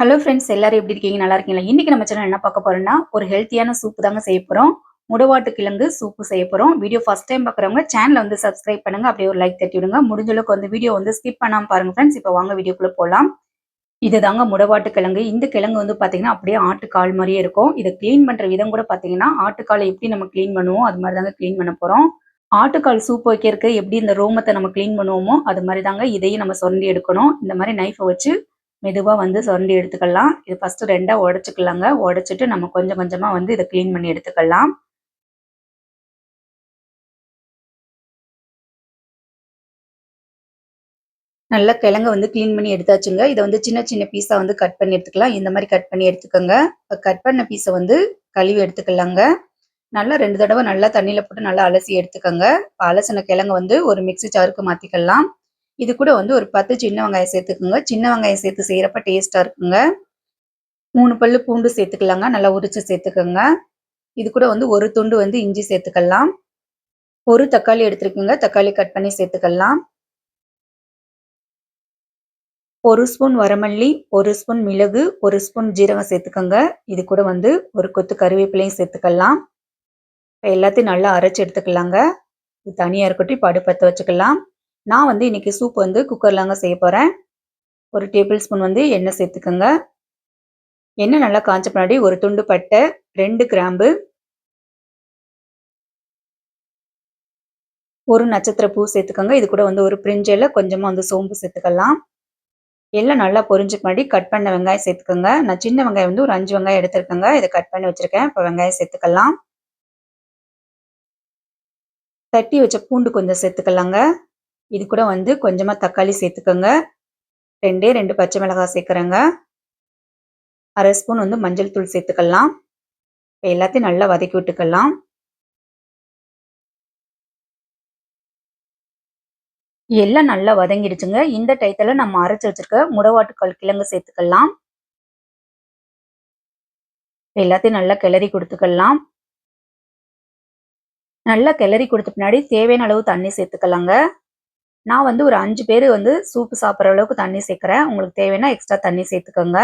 Hello friends எல்லாரும் எப்படி இருக்கீங்க? நல்லா இருக்கீங்களா? இன்னைக்கு நம்ம சேனல் என்ன பார்க்க போறோம்னா ஒரு ஹெல்த்தியான சூப்பு தாங்க செய்ய போறோம். முடவாட்டு கிழங்கு சூப்பு செய்ய போறோம். வீடியோ ஃபர்ஸ்ட் டைம் பார்க்குறவங்க சேனலை வந்து சப்ஸ்கிரைப் பண்ணுங்க. அப்படியே ஒரு லைக் தட்டி விடுங்க. முடிஞ்ச அளவுக்கு வந்து வீடியோ வந்து ஸ்கிப் பண்ணாம பாருங்க ஃப்ரெண்ட்ஸ் இப்போ வாங்க வீடியோக்குள்ள போகலாம் இதுதாங்க முடவாட்டு கிழங்கு. இந்த கிழங்கு வந்து பாத்தீங்கன்னா அப்படியே ஆட்டுக்கால் மாதிரியே இருக்கும். இதை க்ளீன் பண்ற விதம் கூட பாத்தீங்கன்னா ஆட்டுக்காலை எப்படி நம்ம க்ளீன் பண்ணுவோம் அது மாதிரி தாங்க க்ளீன் பண்ண போறோம். ஆட்டுக்கால் சூப் வைக்கிறதுக்கு எப்படி இந்த ரோமத்தை நம்ம க்ளீன் பண்ணுவோமோ அது மாதிரி தாங்க இதையும் நம்ம சுரண்டி எடுக்கணும். இந்த மாதிரி நைஃபை வச்சு மெதுவாக வந்து சுரண்டி எடுத்துக்கலாம். இது ஃபஸ்ட்டு ரெண்டாக உடச்சிக்கலாங்க. உடச்சிட்டு நம்ம கொஞ்சம் கொஞ்சமாக வந்து இதை க்ளீன் பண்ணி எடுத்துக்கலாம். நல்லா கிழங்க வந்து க்ளீன் பண்ணி எடுத்தாச்சுங்க. இதை வந்து சின்ன சின்ன பீஸாக வந்து கட் பண்ணி எடுத்துக்கலாம். இந்த மாதிரி கட் பண்ணி எடுத்துக்கோங்க. இப்போ கட் பண்ண பீஸை வந்து கழுவி எடுத்துக்கலாங்க. நல்லா ரெண்டு தடவை நல்லா தண்ணியில் போட்டு நல்லா அலசி எடுத்துக்கோங்க. இப்போ அலசின கிழங்கு வந்து ஒரு மிக்ஸி ஜாருக்கு மாற்றிக்கலாம் இது கூட வந்து ஒரு பத்து சின்ன வெங்காயம் சேர்த்துக்குங்க. சின்ன வெங்காயம் சேர்த்து செய்கிறப்ப டேஸ்ட்டாக இருக்குங்க. மூணு பல்லு பூண்டு சேர்த்துக்கலாங்க. நல்லா உரிச்சு சேர்த்துக்கோங்க. இது கூட வந்து ஒரு துண்டு வந்து இஞ்சி சேர்த்துக்கலாம். ஒரு தக்காளி எடுத்துருக்குங்க. தக்காளி கட் பண்ணி சேர்த்துக்கலாம். ஒரு ஸ்பூன் வரமல்லி ஒரு ஸ்பூன் மிளகு ஒரு ஸ்பூன் ஜீரகம் சேர்த்துக்கோங்க. இது கூட வந்து ஒரு கொத்து கருவேப்பிலையும் சேர்த்துக்கலாம். இப்போ எல்லாத்தையும் நல்லா அரைச்சி எடுத்துக்கலாங்க. இது தனியாக இருக்கட்டும். இப்போ அடுப்பத்தை வச்சுக்கலாம். நான் வந்து இன்றைக்கி சூப் வந்து குக்கர்லாங்க செய்ய போகிறேன் ஒரு டேபிள் ஸ்பூன் வந்து எண்ணெய் சேர்த்துக்கோங்க. எண்ணெய் நல்லா காஞ்ச பின்னாடி ஒரு துண்டு பட்டை ரெண்டு கிராம்பு ஒரு நட்சத்திர பூ சேர்த்துக்கோங்க. இது கூட வந்து ஒரு பிரிஞ்சையில் கொஞ்சமாக வந்து சோம்பு சேர்த்துக்கலாம். எல்லாம் நல்லா பொரிஞ்ச பின்னாடி கட் பண்ண வெங்காயம் சேர்த்துக்கோங்க. நான் சின்ன வெங்காயம் வந்து ஒரு அஞ்சு வெங்காயம் எடுத்துருக்கேங்க. இதை கட் பண்ணி வச்சுருக்கேன். இப்போ வெங்காயம் சேர்த்துக்கலாம். தட்டி வச்ச பூண்டு கொஞ்சம் சேர்த்துக்கலாங்க. இது கூட வந்து கொஞ்சமாக தக்காளி சேர்த்துக்கோங்க. ரெண்டே ரெண்டு பச்சை மிளகாய் சேர்க்குறேங்க. அரை ஸ்பூன் வந்து மஞ்சள் தூள் சேர்த்துக்கலாம். இப்போ எல்லாத்தையும் நல்லா வதக்கி விட்டுக்கலாம். எல்லாம் நல்லா வதங்கிடுச்சுங்க. இந்த டயத்தில் நம்ம அரைச்சி வச்சிருக்க முடவாட்டுக்கால் கிழங்கு சேர்த்துக்கலாம். எல்லாத்தையும் நல்லா கிளறி கொடுத்துக்கலாம். நல்லா கிளறி கொடுத்த பின்னாடி தேவையான அளவு தண்ணி சேர்த்துக்கலாங்க. நான் வந்து ஒரு அஞ்சு பேர் வந்து சூப்பு சாப்பிட்ற அளவுக்கு தண்ணி சேர்க்குறேன். உங்களுக்கு தேவைன்னா எக்ஸ்ட்ரா தண்ணி சேர்த்துக்கோங்க.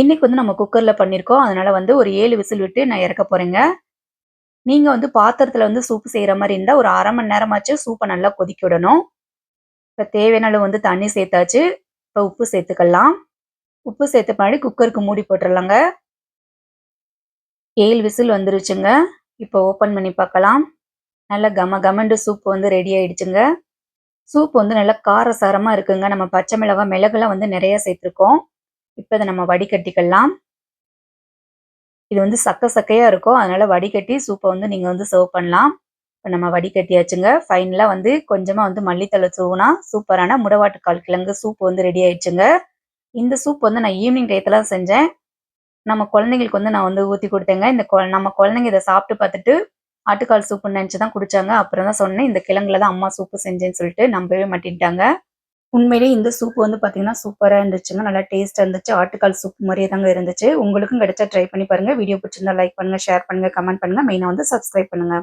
இன்றைக்கி வந்து நம்ம குக்கரில் பண்ணியிருக்கோம் அதனால் வந்து ஒரு ஏழு விசில் விட்டு நான் இறக்க போகிறேங்க நீங்கள் வந்து பாத்திரத்தில் வந்து சூப்பு செய்கிற மாதிரி இருந்தால் ஒரு அரை மணி நேரமாச்சு சூப்பை நல்லா கொதிக்க விடணும். இப்போ தேவையான அளவு வந்து தண்ணி சேர்த்தாச்சு. இப்போ உப்பு சேர்த்துக்கலாம். உப்பு சேர்த்த பின்னாடி குக்கருக்கு மூடி போட்டுடலாங்க ஏழு விசில் வந்துருச்சுங்க. இப்போ ஓப்பன் பண்ணி பார்க்கலாம். நல்லா கம கமண்டு சூப் வந்து ரெடி ஆயிடுச்சுங்க. சூப் வந்து நல்லா காரசாரமாக இருக்குங்க. நம்ம பச்சை மிளகாய் மிளகுலாம் வந்து நிறைய சேர்த்துருக்கோம். இப்போ இதை நம்ம வடிகட்டிக்கலாம். இது வந்து சக்க சக்கையாக இருக்கும். அதனால வடிகட்டி சூப்பை வந்து நீங்கள் வந்து சர்வ் பண்ணலாம். இப்போ நம்ம வடிகட்டியாச்சுங்க. ஃபைனலாக வந்து கொஞ்சமாக வந்து மல்லித்தலை சூவுனா சூப்பரான முடவாட்டுக்கால் கிழங்கு சூப் வந்து ரெடி ஆயிடுச்சுங்க. இந்த சூப் வந்து நான் ஈவினிங் டயத்தில் செஞ்சேன். நம்ம குழந்தைங்களுக்கு வந்து நான் வந்து ஊற்றி கொடுத்தேங்க. இந்த நம்ம குழந்தைங்க இதை சாப்பிட்டு பார்த்துட்டு ஆட்டுக்கால் சூப்புன்னு நினச்சி தான் குடித்தாங்க அப்புறம் தான் சொன்னேன் இந்த கிழங்குல தான் அம்மா சூப்பு செஞ்சேன்னு சொல்லிட்டு நம்பவே மாட்டேன்ட்டாங்க. உண்மையிலேயே இந்த சூப் வந்து பார்த்தீங்கன்னா சூப்பராக இருந்துச்சுங்க. நல்லா டேஸ்ட்டாக இருந்துச்சு. ஆட்டுக்கால் சூப் மாதிரியே தாங்க இருந்துச்சு. உங்களுக்கும் கிடைச்சா ட்ரை பண்ணி பாருங்க. வீடியோ பிடிச்சிருந்தா லைக் பண்ணுங்கள் ஷேர் பண்ணுங்கள் கமெண்ட் பண்ணுங்கள் மெயினாக வந்து சப்ஸ்கிரைப் பண்ணுங்க.